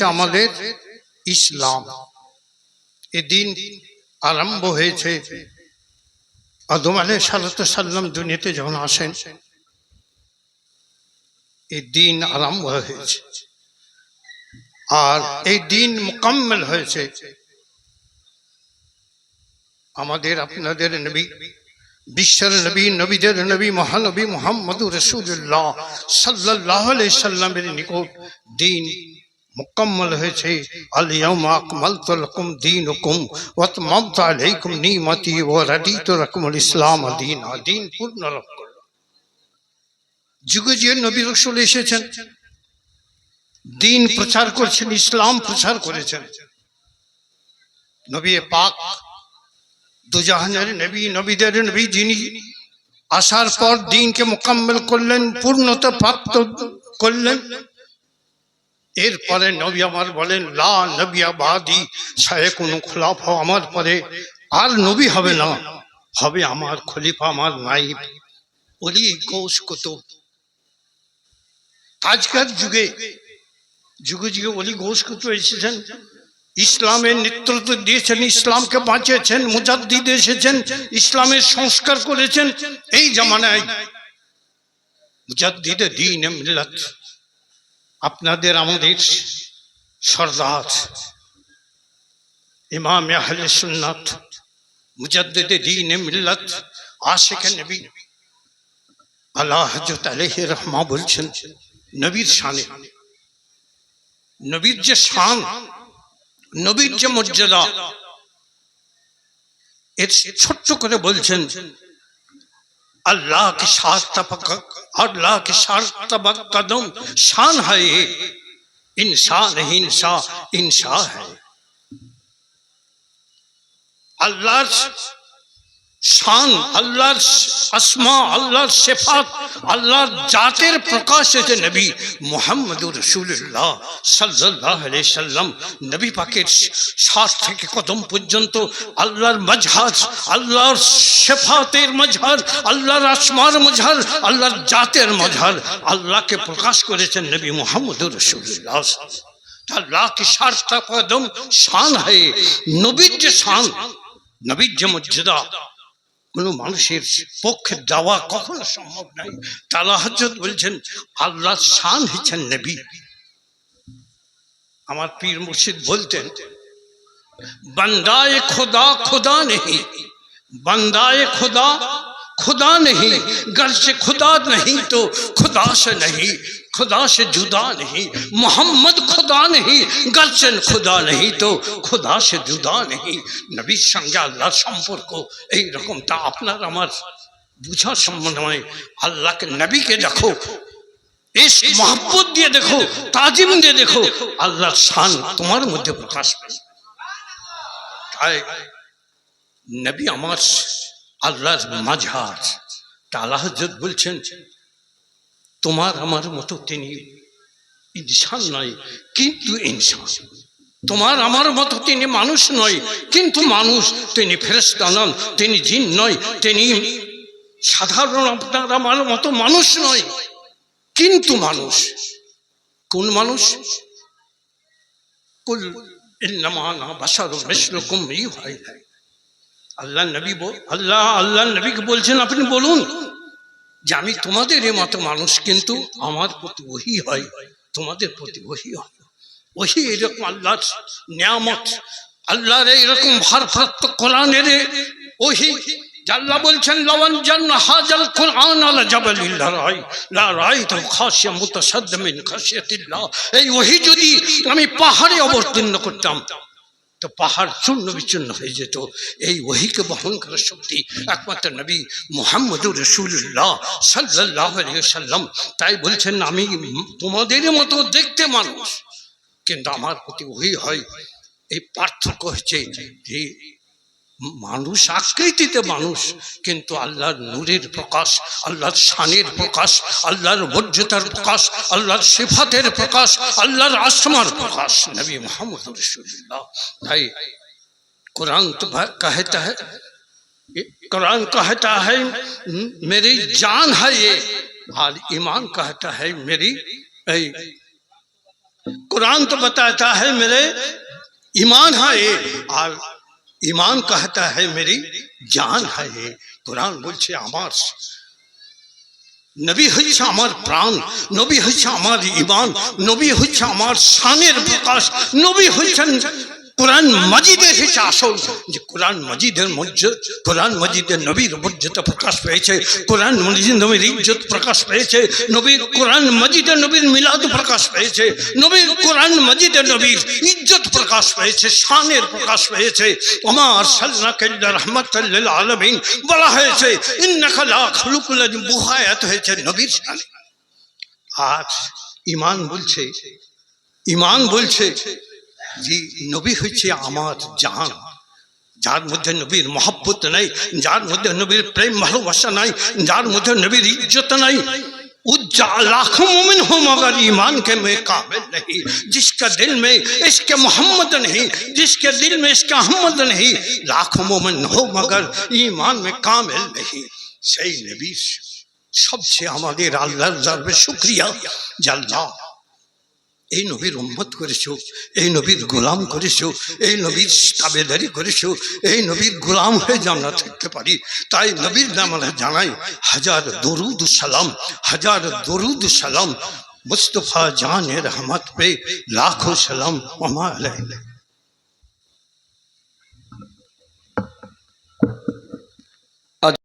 হয়েছে আমাদের ইসলাম। এ দিন আরম্ভ হয়েছে। আদম আলাই সাল্লাম দুনিয়াতে যখন আসেন এই দিন আরম্ভ হয়েছে। আর এই দিন মোকাম্মেল হয়েছে। আমাদের আপনাদের নবী, বিশ্বের নবী, নবীদের নবী, মহানবী মোহাম্মদ রসুল্লাহ সাল্লাহ সাল্লামের নিকট দিন মুকম্মল হয়েছে আলিয়াম আকমালতু লাকুম দীনুকুম ওয়া আতমামতু আলাইকুম নিমাতি ওয়া রাদিতু লাকুমুল ইসলাম দীন দিন পূর্ণ লাভ করল যুগে যুগে নবী রসুল এসেছেন দিন প্রচার করছেন ইসলাম প্রচার করেছেন নবী পাক দুজাহানের নবী নবীদের নবী যিনি আসার পর দিনকে মোকাম্মেল করলেন পূর্ণতা প্রাপ্ত করলেন এরপরে নবী আমার বলেন, লা নবী আবাদি সায়ে কোনো খোলাফা আমার পরে। আর নবী হবে না, হবে আমার খলিফা, আমার নাইব ওলি কোষ কুতুব। আজকের যুগে যুগে যুগে ওলি ঘোষ কুতুব এসেছেন। ইসলামের নেতৃত্ব দিয়েছেন, ইসলামকে বাঁচিয়েছেন, মুজাদ্দিদ এসেছেন, ইসলামের সংস্কার করেছেন। এই জামানায় মুজাদ্দিদে দিন মিল্লাত আপনাদের আমাদের সর্দার, ইমাম আহলে সুন্নাত, মুজাদ্দিদে দিন মিল্লাত, আশিক নবী, আল্লাহ হজরত রহমা বলছেন, নবীর শানে। নবীর যে শান, নবীর যে মর্যাদা, এর ছোট্ট করে বলছেন اللہ کی شار تبک، اللہ کی شار تبک قدم شان ہے۔ یہ انسان ہی انسان انسان ہے۔ اللہ শান, আল্লাহর আসমা, আল্লাহর শেফাত আল্লাহর জাতের প্রকাশ হয়েছে নবী মোহাম্মদুর রসুল্লাহ সাল্লাহ সাল্লাম। নবী পাকের শ্বাস থেকে কদম পর্যন্ত আল্লাহর মজহার, আল্লাহর শেফাতের মজহার, আল্লাহর আসমার মজহার, আল্লাহর জাতের মজহার আল্লাহকে প্রকাশ করেছেন নবী মোহাম্মদুর রসুল্লাহ আল্লাহ কি সারটা কদম শান হয়। নবীর যে শান, নবীর যে মর্যাদা কোন মানুষের পক্ষে দেওয়া কখনো সম্ভব নাই তালা হজরত বলছেন আল্লাহ শান হচ্ছেন নবী আমার পীর মুর্শিদ বলতেন बंदाए खुदा खुदा नहीं बंदाए खुदा खुदा नहीं घर से खुदा नहीं तो खुदा से नहीं खुदा से जुदा नहीं मोहम्मद खुदा नहीं घर से खुदा नहीं तो खुदा से जुदा नहीं নবীর সঙ্গে আল্লাহর সম্পর্ক এই রকম তা আপনার আমার বুঝার সম্বন্ধ নয় আল্লাহকে নবীকে দেখো এস মহাব্বত দিয়ে দেখো তাজিম দিয়ে দেখো আল্লাহর শান তোমার মধ্যে প্রকাশ পাবে তাই নবী আমার আল্লাহর মাঝার তালা হজরত বলছেন তোমার আমার মতো তিনি ইনসান নয়, কিন্তু ইনসান। তোমার আমার মতো তিনি মানুষ নয়, কিন্তু মানুষ। তিনি ফেরেস্তা নন, তিনি জিন নয়, তিনি সাধারণ আপনার আমার মতো মানুষ নয়, কিন্তু মানুষ। কোন মানুষ? আল্লাহ নবী আল্লাহ আল্লাহ নবীকে বলছেন, আপনি বলুন। যে আমি তোমাদের এ মতো মানুষ কিন্তু আমার প্রতি ওহি হয়, তোমাদের প্রতি ওহি হয়। ওহি এরকম আল্লাহর নিয়ামত, আল্লাহর এইরকম ভারপ্রাপ্ত কোরআনের ওহি আল্লাহ বলছেন, লওয়ান জান্ন হাজাল কোরআন আলা জাবালিল্লাহ রাই, লা রাই তো খাসিয়া মুতাসাদ্দামিন খাসিয়াতিল্লাহ এই ওহি যদি আমি পাহাড়ে অবতীর্ণ করতাম তো পাহাড় চূর্ণ বিচূর্ণ হয়ে যেত। এই ওহিকে বহন করার শক্তি একমাত্র নবী মোহাম্মদুর রসুল্লাহ সাল্লাহ সাল্লাম তাই বলছেন, আমি তোমাদের মতো দেখতে মানুষ। কিন্তু আমার প্রতি ওহি হয়, এই পার্থক্য হচ্ছে যে মানুষ আকৃতিতে মানুষ। কিন্তু আল্লাহর নূরের প্রকাশ، আল্লাহর শানের প্রকাশ، আল্লাহর মর্যাদার প্রকাশ، আল্লাহর সিফাতের প্রকাশ، আল্লাহর আসমার প্রকাশ। نبی محمد رسول اللہ بھائی قرآن تو کہتا ہے قرآن کہتا ہے میری جان ہے یہ اور ایمان کہتا ہے میری قرآن تو بتاتا ہے میرے ایمان ہے یہ ایمان کہتا ہے میری جان ہے یہ۔ قرآن بولش ہمارے پران، نبی ہوئی ہمارے ایمان، نبی ہوئی ہمارے سانکاس نبی ہوئی কোরআন মজিদের হচ্ছে আসল। যে কোরআন মজিদের মধ্যে, কোরআন মজিদের নবীর মর্যাদা প্রকাশ পেয়েছে, কোরআন মজিদ নবীর ইজ্জত প্রকাশ পেয়েছে, নবীর কোরআন মজিদের নবীর মিলাদ প্রকাশ পেয়েছে, নবীর কোরআন মজিদের নবীর ইজ্জত প্রকাশ পেয়েছে, শানের প্রকাশ পেয়েছে। আমার সাল্লাহ রহমতুল্লিল আলমিন বলা হয়েছে ইন্নাকালা খুলুকুল বুহায়াত হয়েছে নবীর শানে। আর ইমান বলছে ইমান বলছে যে নবী হচ্ছে আমার জান যার মধ্যে নবীর মহব্বত নাই যার মধ্যে নবীর প্রেম ভালোবাসা নাই যার মধ্যে নবীর इज्जत নাই उज्जा लाखों मोमिन हो मगर ईमान के में काबिल नहीं जिसका दिल में इसके मोहम्मद नहीं जिसके दिल में इसका अहमद नहीं लाखों मोमिन हो मगर ईमान में कामिल नहीं সেই নবীর সবচেয়ে আমাদের আল্লাহর দরবে শুক্রিয়া জাল্লাহ এই নবীর উম্মত করেছ, এই নবীর গোলাম করেছ, এই নবীর তাবেদারি করেছ, এই নবীর গোলাম হয়ে আমরা থাকতে পারি, তাই নবীর নাম জানাই, হাজার দরুদ সালাম, হাজার দরুদ সালাম, মুস্তফা জানের রহমত পে লাখো সালাম